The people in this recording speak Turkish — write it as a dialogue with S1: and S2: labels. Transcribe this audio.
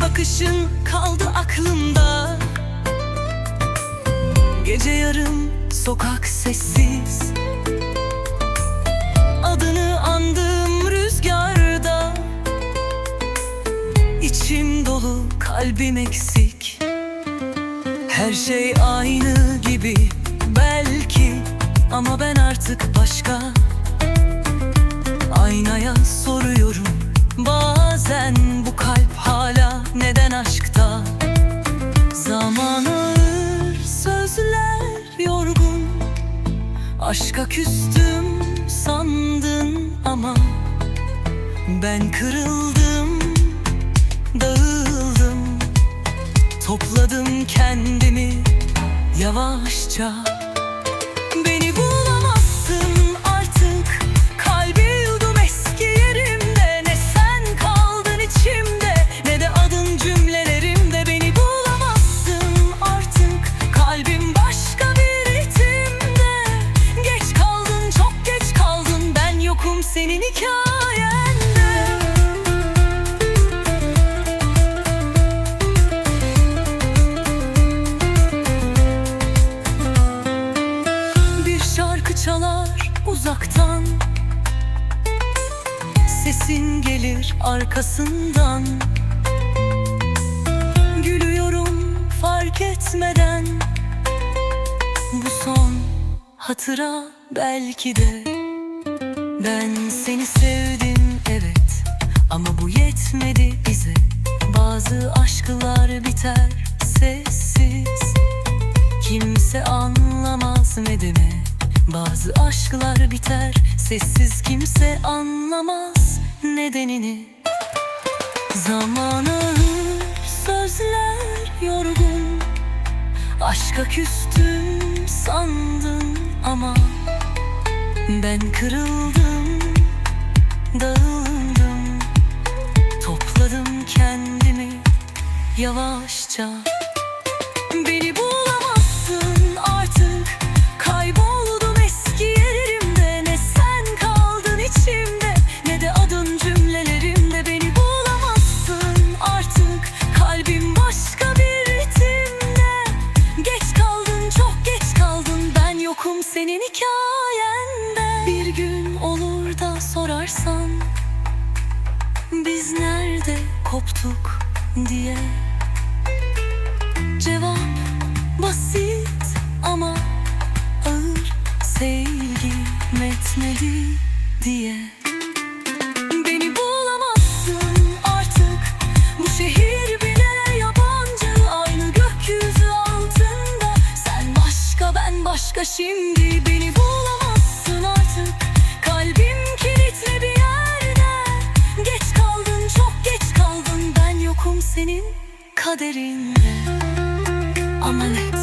S1: bakışın kaldı aklımda. Gece yarım sokak sessiz. Adını andığım rüzgarda. İçim dolu kalbim eksik. Her şey aynı gibi belki Ama ben artık başka. Aynaya soruyorum bazen bu kalp neden aşkta Zaman ağır sözler yorgun? Aşka küstüm sandın ama Ben kırıldım dağıldım. Topladım kendimi yavaşça çalar uzaktan. Sesin gelir arkasından. Gülüyorum fark etmeden. Bu son hatıra belki de Ben seni sevdim evet. Ama bu yetmedi bize. Bazı aşklar biter sessiz. Kimse anlamaz nedeni Bazı aşklar biter Sessiz. Kimse anlamaz nedenini. Zaman ağır sözler yorgun. Aşka küstüm sandın ama Ben kırıldım dağıldım. Topladım kendimi yavaşça sorarsan Biz nerede koptuk diye. Cevap basit ama ağır sevgim etmedi diye. Beni bulamazsın artık. Bu şehir bile yabancı. Aynı gökyüzü altında. Sen başka ben başka şimdi yokum senin kaderinde Amanet